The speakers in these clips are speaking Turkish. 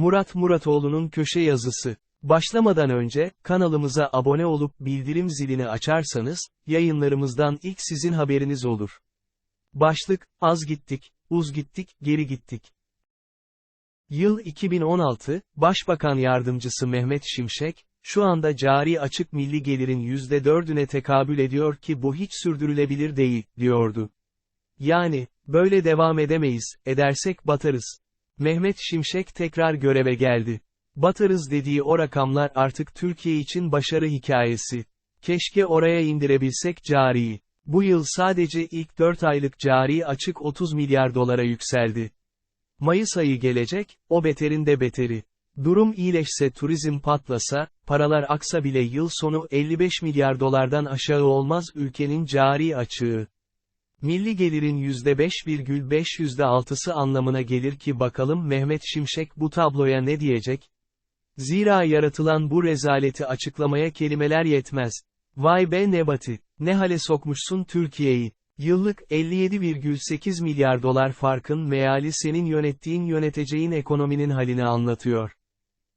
Murat Muratoğlu'nun köşe yazısı. Başlamadan önce, kanalımıza abone olup bildirim zilini açarsanız, yayınlarımızdan ilk sizin haberiniz olur. Başlık, az gittik, uz gittik, geri gittik. Yıl 2016, Başbakan Yardımcısı Mehmet Şimşek, şu anda cari açık milli gelirin %4'üne tekabül ediyor ki bu hiç sürdürülebilir değil, diyordu. Yani, böyle devam edemeyiz, edersek batarız. Mehmet Şimşek tekrar göreve geldi. Batarız dediği o rakamlar artık Türkiye için başarı hikayesi. Keşke oraya indirebilsek cariyi. Bu yıl sadece ilk 4 aylık cari açık 30 milyar dolara yükseldi. Mayıs ayı gelecek, o beterin de beteri. Durum iyileşse turizm patlasa, paralar aksa bile yıl sonu 55 milyar dolardan aşağı olmaz ülkenin cari açığı. Milli gelirin %5,5 %6'sı anlamına gelir ki bakalım Mehmet Şimşek bu tabloya ne diyecek? Zira yaratılan bu rezaleti açıklamaya kelimeler yetmez. Vay be Nebati, ne hale sokmuşsun Türkiye'yi. Yıllık 57,8 milyar dolar farkın meali senin yönettiğin yöneteceğin ekonominin halini anlatıyor.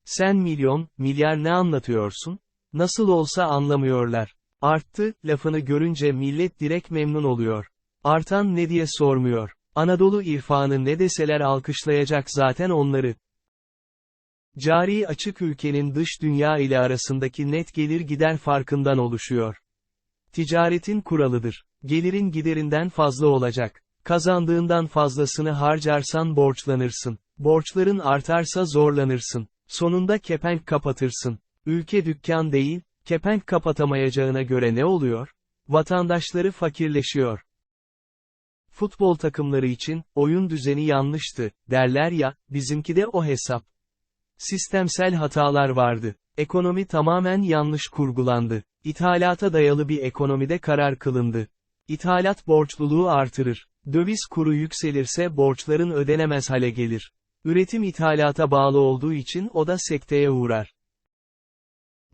Sen milyon, milyar ne anlatıyorsun? Nasıl olsa anlamıyorlar. Arttı, lafını görünce millet direkt memnun oluyor. Artan ne diye sormuyor. Anadolu irfanı ne deseler alkışlayacak zaten onları. Cari açık ülkenin dış dünya ile arasındaki net gelir gider farkından oluşuyor. Ticaretin kuralıdır. Gelirin giderinden fazla olacak. Kazandığından fazlasını harcarsan borçlanırsın. Borçların artarsa zorlanırsın. Sonunda kepenk kapatırsın. Ülke dükkan değil, kepenk kapatamayacağına göre ne oluyor? Vatandaşları fakirleşiyor. Futbol takımları için, oyun düzeni yanlıştı, derler ya, bizimki de o hesap. Sistemsel hatalar vardı. Ekonomi tamamen yanlış kurgulandı. İthalata dayalı bir ekonomide karar kılındı. İthalat borçluluğu artırır. Döviz kuru yükselirse borçların ödenemez hale gelir. Üretim ithalata bağlı olduğu için o da sekteye uğrar.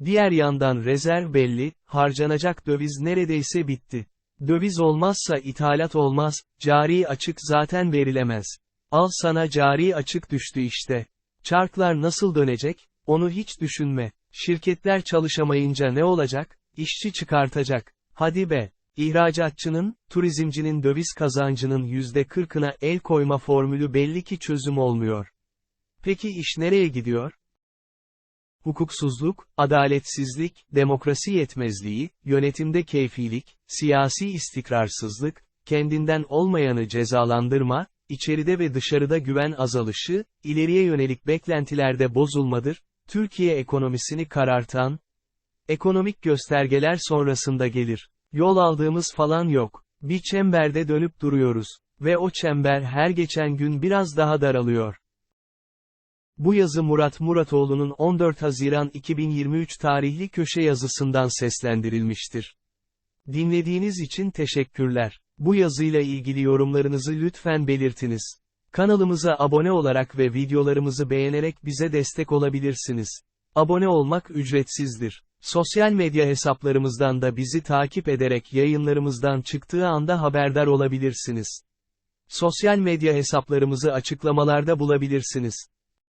Diğer yandan rezerv belli, harcanacak döviz neredeyse bitti. Döviz olmazsa ithalat olmaz, cari açık zaten verilemez. Al sana cari açık düştü işte. Çarklar nasıl dönecek? Onu hiç düşünme. Şirketler çalışamayınca ne olacak? İşçi çıkartacak. Hadi be. İhracatçının, turizmcinin döviz kazancının %40'ına el koyma formülü belli ki çözüm olmuyor. Peki iş nereye gidiyor? Hukuksuzluk, adaletsizlik, demokrasi yetmezliği, yönetimde keyfilik, siyasi istikrarsızlık, kendinden olmayanı cezalandırma, içeride ve dışarıda güven azalışı, ileriye yönelik beklentilerde bozulmadır, Türkiye ekonomisini karartan, ekonomik göstergeler sonrasında gelir. Yol aldığımız falan yok. Bir çemberde dönüp duruyoruz. Ve o çember her geçen gün biraz daha daralıyor. Bu yazı Murat Muratoğlu'nun 14 Haziran 2023 tarihli köşe yazısından seslendirilmiştir. Dinlediğiniz için teşekkürler. Bu yazıyla ilgili yorumlarınızı lütfen belirtiniz. Kanalımıza abone olarak ve videolarımızı beğenerek bize destek olabilirsiniz. Abone olmak ücretsizdir. Sosyal medya hesaplarımızdan da bizi takip ederek yayınlarımızdan çıktığı anda haberdar olabilirsiniz. Sosyal medya hesaplarımızı açıklamalarda bulabilirsiniz.